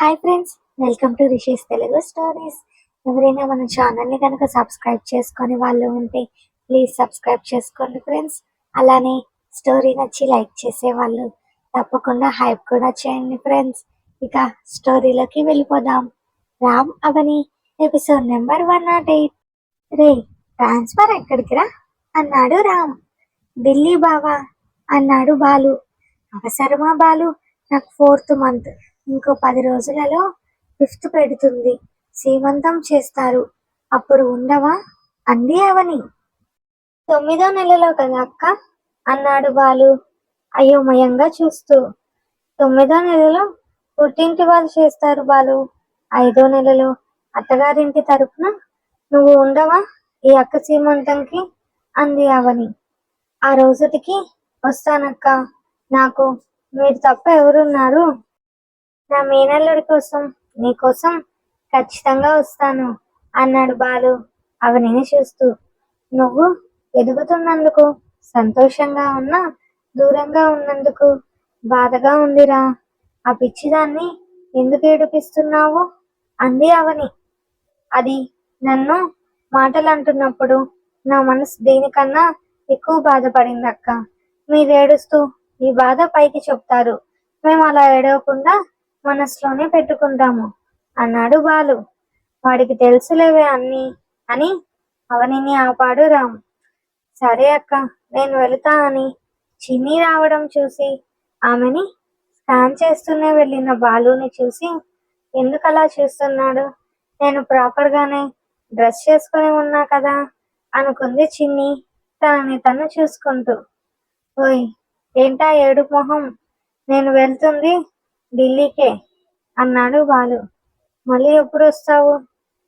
Hi friends welcome to Rishi's Telugu stories. ఎవరైనా మన ఛానల్ని కనుక సబ్స్క్రైబ్ చేసుకొని వాళ్ళు ఉంటే ప్లీజ్ సబ్స్క్రైబ్ చేసుకోండి ఫ్రెండ్స్. అలానే స్టోరీ నచ్చి లైక్ చేసే వాళ్ళు తప్పకుండా హైప్ కూడా చేయండి ఫ్రెండ్స్. ఇక స్టోరీలోకి వెళ్ళిపోదాం. Ram Avani episode number one nought eight. రే ట్రాన్స్ఫర్ ఎక్కడికి రా? అన్నాడు రామ్. ఢిల్లీ బావా అన్నాడు బాలు. అవసరమా బాలు? నాకు ఫోర్త్ మంత్. ఇంకో పది రోజులలో ఫిఫ్త్ పెడుతుంది. సీమంతం చేస్తారు. అప్పుడు ఉండవా? అంది అవని. తొమ్మిదో నెలలో కదా అక్క? అన్నాడు బాలు అయోమయంగా చూస్తూ. తొమ్మిదో నెలలో పుట్టింటి వాళ్ళు చేస్తారు బాలు. ఐదో నెలలో అత్తగారింటి తరపున నువ్వు ఉండవా? ఈ అక్క సీమంతంకి అంది అవని. ఆ రోజుటికి వస్తానక్క. నాకు మీరు తప్ప ఎవరున్నారు? నా మేనల్లుడి కోసం నీకోసం ఖచ్చితంగా వస్తాను అన్నాడు బాలు అవనిని చూస్తూ. నువ్వు ఎదుగుతున్నందుకు సంతోషంగా ఉన్నా దూరంగా ఉన్నందుకు బాధగా ఉందిరా. ఆ పిచ్చిదాన్ని ఎందుకు ఏడిపిస్తున్నావు? అంది అవని. అది నన్ను మాటలు అంటున్నప్పుడు నా మనసు దేనికన్నా ఎక్కువ బాధపడింది అక్క మీరు ఏడుస్తూ మీ బాధ పైకి చెప్తారు. మేము అలా ఏడవకుండా మనసులోనే పెట్టుకుంటాము. అన్నాడు బాలు. వాడికి తెలుసులేవే అన్ని అని అవనిని ఆపాడు రామ్. సరే అక్క నేను వెళుతా అని చిన్ని రావడం చూసి ఆమెని స్కాన్ చేస్తూనే వెళ్ళిన బాలుని చూసి ఎందుకు అలా చూస్తున్నాడు? నేను ప్రాపర్ గానే డ్రెస్ చేసుకుని ఉన్నా కదా అనుకుంది చిన్ని తనని తను చూసుకుంటూ. ఓయ్ ఏంటా ఏడు మొహం? నేను వెళ్తుంది ఢిల్లీకే? అన్నాడు బాలు. మళ్ళీ ఎప్పుడు వస్తావు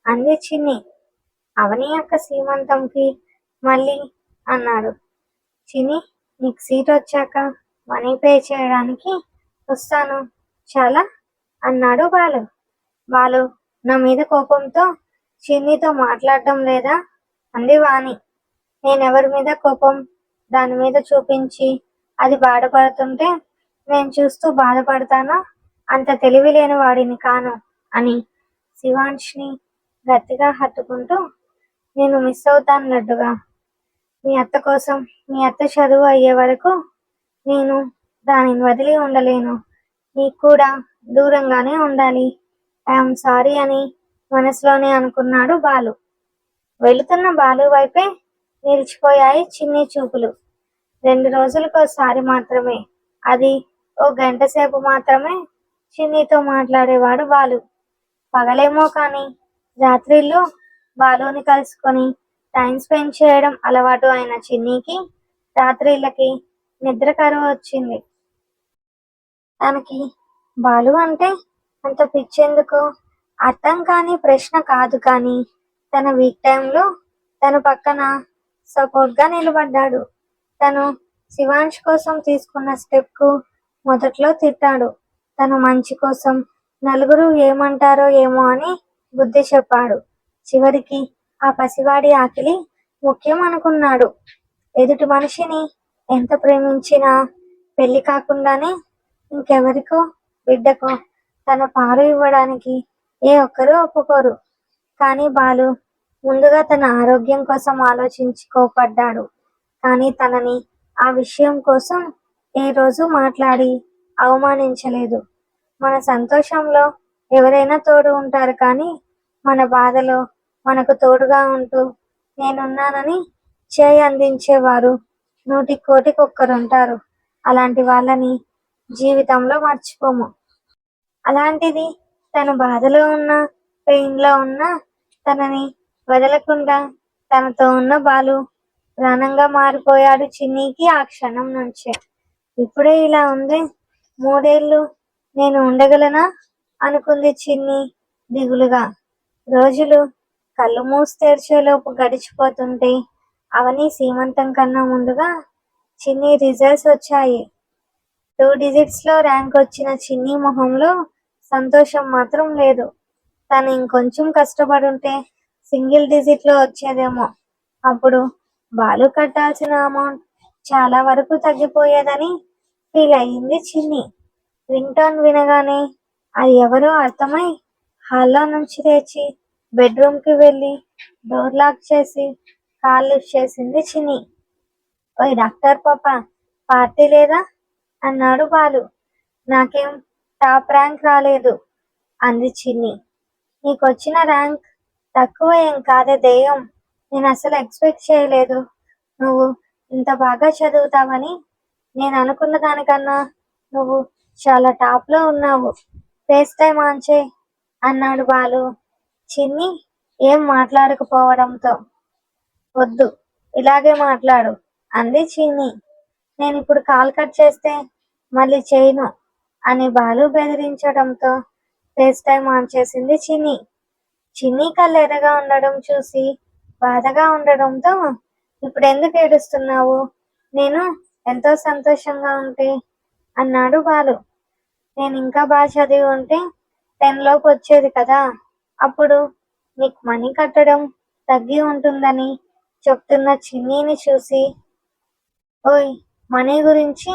అంది చిన్ని. అవని యొక్క సీమంతంకి మళ్ళీ అన్నాడు. చిన్ని నీకు సీట్ వచ్చాక మనీ పే చేయడానికి వస్తాను. చాలా? అన్నాడు బాలు. బాలు నా మీద కోపంతో చిన్నితో మాట్లాడటం లేదా? అంది వాణి. నేనెవరి మీద కోపం? దాని మీద చూపించి అది బాధపడుతుంటే నేను చూస్తూ బాధపడతానా? అంత తెలివి లేని వాడిని కాను అని శివాంష్ని గట్టిగా హత్తుకుంటూ నేను మిస్ అవుతాను లడ్డుగా మీ అత్త కోసం మీ అత్త చదువు అయ్యే వరకు నేను దానిని వదిలి ఉండలేను. నీకు కూడా దూరంగానే ఉండాలి. ఐఎమ్ సారీ అని మనసులోనే అనుకున్నాడు బాలు. వెళుతున్న బాలు వైపే నిలిచిపోయాయి చిన్ని చూపులు. రెండు రోజులకోసారి మాత్రమే. అది ఓ గంట సేపు మాత్రమే చిన్నీతో మాట్లాడేవాడు బాలు. పగలేమో కానీ రాత్రిళ్ళు బాలుని కలుసుకొని టైం స్పెండ్ చేయడం అలవాటు అయిన చిన్నీకి రాత్రిళ్ళకి నిద్ర కరువు వచ్చింది. తనకి బాలు అంటే అంత పిచ్చేందుకు అర్థం కాని ప్రశ్న కాదు కానీ తన వీక్ టైంలో తన పక్కన సపోర్ట్గా నిలబడ్డాడు. తను శివాంష్ కోసం తీసుకున్న స్టెప్కు మొదట్లో తిట్టాడు. తన మంచి కోసం నలుగురు ఏమంటారో ఏమో అని బుద్ధి చెప్పాడు. చివరికి ఆ పసివాడి ఆకిలి ముఖ్యం అనుకున్నాడు. ఎదుటి మనిషిని ఎంత ప్రేమించినా పెళ్ళి కాకుండానే ఇంకెవరికో బిడ్డకో తన పాలు ఇవ్వడానికి ఏ ఒక్కరూ ఒప్పుకోరు. కానీ బాలు ముందుగా తన ఆరోగ్యం కోసం ఆలోచించి కోపడ్డాడు కానీ తనని ఆ విషయం కోసం ఏ రోజు మాట్లాడి అవమానించలేదు. మన సంతోషంలో ఎవరైనా తోడు ఉంటారు కానీ మన బాధలో మనకు తోడుగా ఉంటూ నేనున్నానని చేయి అందించేవారు నూటి కోటికి ఒక్కరుంటారు. అలాంటి వాళ్ళని జీవితంలో మర్చిపోము. అలాంటిది తను బాధలో ఉన్న పెయిన్లో ఉన్న తనని వదలకుండా తనతో ఉన్న బాలు ప్రాణంగా మారిపోయాడు చిన్నీకి ఆ క్షణం నుంచే. ఇప్పుడే ఇలా ఉంది. మూడేళ్ళు నేను ఉండగలనా? అనుకుంది చిన్ని దిగులుగా. రోజులు కళ్ళు మూసి తెరిచేలోపు గడిచిపోతుంటే అవన్నీ సీమంతం కన్నా ముందుగా చిన్ని రిజల్ట్స్ వచ్చాయి. టూ డిజిట్స్లో ర్యాంక్ వచ్చిన చిన్ని మొహంలో సంతోషం మాత్రం లేదు. తను ఇంకొంచెం కష్టపడుంటే సింగిల్ డిజిట్లో వచ్చేదేమో. అప్పుడు బాలు కట్టాల్సిన అమౌంట్ చాలా వరకు తగ్గిపోయేదని ఫీల్ అయ్యింది చిన్ని. రింగ్ టోన్ వినగానే అది ఎవరో అర్థమై హాల్లో నుంచి లేచి బెడ్రూమ్కి వెళ్ళి డోర్ లాక్ చేసి కాల్ లిఫ్ట్ చేసింది చిన్ని. ఓయ్ డాక్టర్ పాప పార్టీ లేదా? అన్నాడు బాలు. నాకేం టాప్ ర్యాంక్ రాలేదు అంది చిన్ని. నీకు వచ్చిన ర్యాంక్ తక్కువ ఏం కాదే దెయ్యం. నేను అసలు ఎక్స్పెక్ట్ చేయలేదు. నువ్వు ఇంత బాగా చదువుతావని నేను అనుకున్న దానికన్నా నువ్వు చాలా టాప్లో ఉన్నావు. ఫేస్ టైం ఆన్ చేయి అన్నాడు బాలు. చిన్ని ఏం మాట్లాడకపోవడంతో. వద్దు ఇలాగే మాట్లాడు అంది చిన్ని. నేను ఇప్పుడు కాల్ కట్ చేస్తే మళ్ళీ చేయను అని బాలు బెదిరించడంతో ఫేస్ టైం ఆన్ చేసింది చిన్ని. చిన్ని కళ్ళు ఎర్రగా ఉండడం చూసి బాధగా ఉండడంతో ఇప్పుడు ఎందుకు ఏడుస్తున్నావు? నేను ఎంతో సంతోషంగా ఉంటే అన్నాడు బాలు. నేను ఇంకా బాగా చదివి ఉంటే టెన్లోకి వచ్చేది కదా. అప్పుడు నీకు మనీ కట్టడం తగ్గి ఉంటుందని చెప్తున్న చిన్నీని చూసి ఓయ్ మనీ గురించి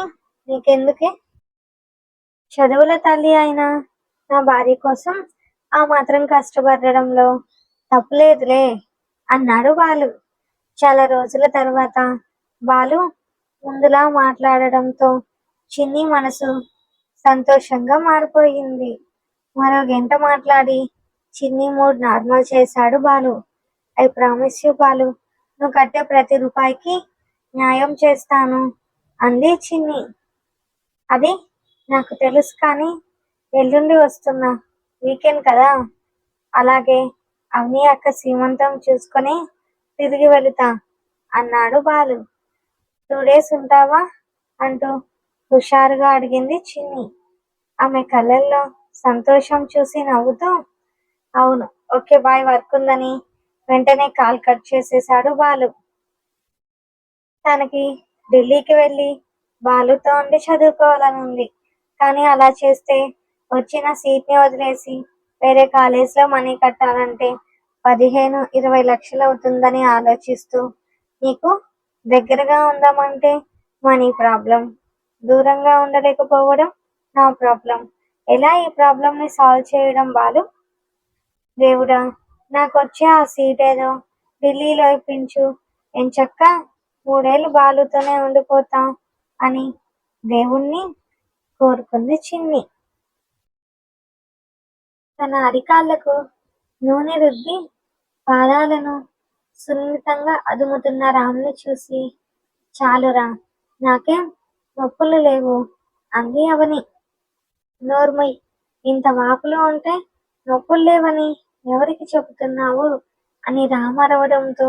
నీకెందుకే? చదువుల తల్లి అయిన నా భార్య కోసం ఆ మాత్రం కష్టపడడంలో తప్పులేదులే అన్నాడు బాలు. చాలా రోజుల తర్వాత బాలు ముందులా మాట్లాడడంతో చిన్ని మనసు సంతోషంగా మారిపోయింది. మరో గంట మాట్లాడి చిన్ని మూడ్ నార్మల్ చేశాడు Balu. I promise you Balu నువ్వు కట్టే ప్రతి రూపాయికి న్యాయం చేస్తాను అంది చిన్ని. అది నాకు తెలుసు కానీ ఎల్లుండి వస్తున్నా. వీకెండ్ కదా. అలాగే అవని అక్క సీమంతం చూసుకొని తిరిగి వెళుతా అన్నాడు బాలు. టూ డేస్ ఉంటావా? అంటూ హుషారుగా అడిగింది చిన్ని. ఆమె కళ్ళల్లో సంతోషం చూసి నవ్వుతూ అవును ఓకే బాయ్ వర్క్ ఉందని వెంటనే కాల్ కట్ చేసేశాడు బాలు. తనకి ఢిల్లీకి వెళ్ళి బాలుతో ఉండి చదువుకోవాలని ఉంది కానీ అలా చేస్తే వచ్చిన సీట్ని వదిలేసి వేరే కాలేజ్లో మనీ కట్టాలంటే పదిహేను ఇరవై లక్షలు అవుతుందని ఆలోచిస్తూ నీకు దగ్గరగా ఉందామంటే మనీ ప్రాబ్లం. దూరంగా ఉండలేకపోవడం నా ప్రాబ్లం. ఎలా ఈ ప్రాబ్లంని సాల్వ్ చేయడం బాలు? దేవుడా నాకు వచ్చే ఆ సీట్ ఏదో ఢిల్లీలో ఇప్పించు. ఎంచక్క మూడేళ్ళు బాలుతోనే ఉండిపోతా అని దేవుణ్ణి కోరుకుంది చిన్ని. తన అరికాళ్ళకు నూనె రుద్ది పాదాలను సున్నితంగా అదుముతున్న రాముని చూసి చాలురా నాకేం నొప్పులు లేవు అంది అవని. నోర్మయ్ ఇంత వాపులు ఉంటే నొప్పులు లేవని ఎవరికి చెబుతున్నావు? అని రామ అరవడంతో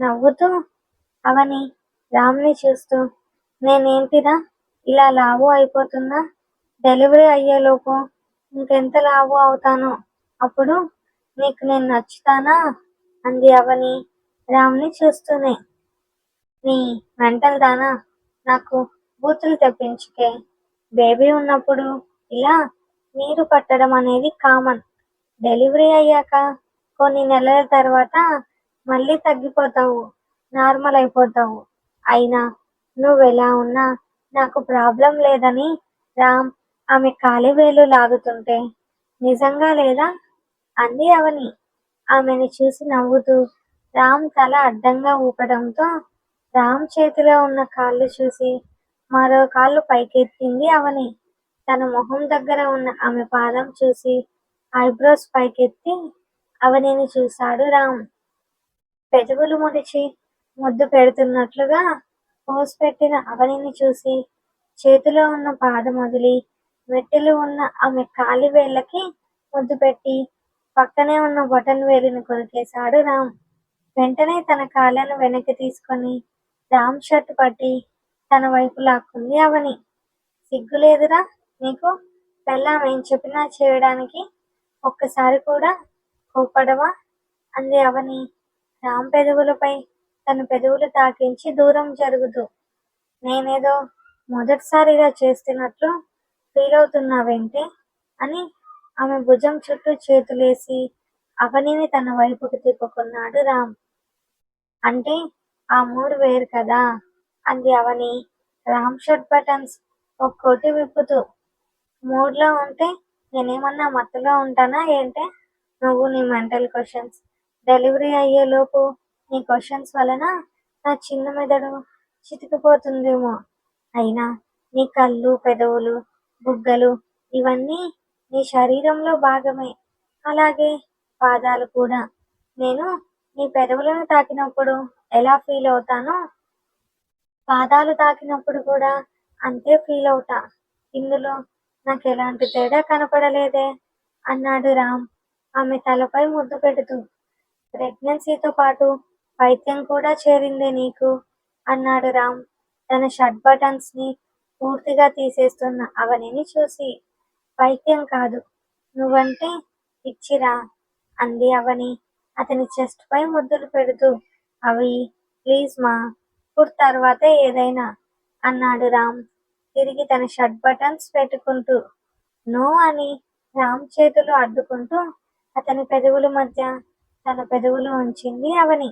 నవ్వుతూ అవని రామ్ని చూస్తూ నేనేంటిరా ఇలా లావు అయిపోతున్నా? డెలివరీ అయ్యేలోపు ఇంకెంత లావు అవుతానో? అప్పుడు నీకు నేను నచ్చుతానా? అంది అవని. రామ్ని చూస్తూనే. నీ మెంటల్ దానా నాకు బూతులు తెప్పించుకే. బేబీ ఉన్నప్పుడు ఇలా నీరు పట్టడం అనేది కామన్. డెలివరీ అయ్యాక కొన్ని నెలల తర్వాత మళ్ళీ తగ్గిపోతావు. నార్మల్ అయిపోతావు. అయినా నువ్వు ఎలా ఉన్నా నాకు ప్రాబ్లం లేదని రామ్ ఆమె కాలి వేలు లాగుతుంటే. నిజంగా లేదా? అంది అవని. ఆమెని చూసి నవ్వుతూ రామ్ తల అడ్డంగా ఊపడంతో రామ్ చేతిలో ఉన్న కాళ్ళు చూసి మరో కాళ్ళు పైకెత్తింది అవని. తన మొహం దగ్గర ఉన్న ఆమె పాదం చూసి ఐబ్రోస్ పైకెత్తి అవనిని చూశాడు రామ్. పెదవులు ముడిచి ముద్దు పెడుతున్నట్లుగా పోస్ పెట్టిన అవనిని చూసి చేతిలో ఉన్న పాదం వదిలి మెట్టెలు ఉన్న ఆమె కాలి వేళ్ళకి ముద్దు పెట్టి పక్కనే ఉన్న బటన్ వేలిని కొరికేశాడు రామ్. వెంటనే తన కాళ్ళను వెనక్కి తీసుకొని రామ్ షర్ట్ పట్టి తన వైపు లాక్కుంది అవని. సిగ్గులేదురా నీకు? పెళ్ళాం ఏం చెప్పినా చేయడానికి ఒక్కసారి కూడా కోపడవా అంది అవని. రామ్ పెదవులపై తన పెదవులు తాకించి దూరం జరుగుతూ నేనేదో మొదటిసారిగా చేస్తున్నట్లు ఫీల్ అవుతున్నావేంటి? అని ఆమె భుజం చుట్టూ చేతులేసి అవనిని తన వైపుకు తిప్పుకున్నాడు రామ్. అంటే ఆ మూడు వేరు కదా? అంది అవని. రామ్ షర్ట్ బటన్స్ ఒక్కోటి విప్పుతూ. మూడ్లో ఉంటే నేనేమన్నా మత్తులో ఉంటానా ఏంటే? నువ్వు నీ మెంటల్ క్వశ్చన్స్. డెలివరీ అయ్యే లోపు నీ క్వశ్చన్స్ వలన నా చిన్న మెదడు చితికిపోతుందేమో. అయినా నీ కళ్ళు పెదవులు బుగ్గలు ఇవన్నీ నీ శరీరంలో భాగమే. అలాగే పాదాలు కూడా. నేను నీ పెదవులను తాకినప్పుడు ఎలా ఫీల్ అవుతానో పాదాలు తాకినప్పుడు కూడా అంతే ఫీల్ అవుతా. ఇందులో నాకు ఎలాంటి తేడా కనపడలేదే అన్నాడు రామ్. ఆమె తలపై ముద్దు పెడుతూ. ప్రెగ్నెన్సీతో పాటు వైద్యం కూడా చేరిందే నీకు? అన్నాడు రామ్. తన షర్ట్ బటన్స్ని పూర్తిగా తీసేస్తున్న అవనిని చూసి. పైత్యం కాదు. నువ్వంటే ఇచ్చిరా అంది అవని. అతని చెస్ట్ పై ముద్దులు పెడుతూ అవి ప్లీజ్ మా ఇప్పుడు తర్వాత ఏదైనా అన్నాడు రామ్. తిరిగి తన షర్ట్ బటన్స్ పెట్టుకుంటూ నో అని రామ్ చేతులు అడ్డుకుంటూ అతని పెదవుల మధ్య తన పెదవులు ఉంచింది అవని.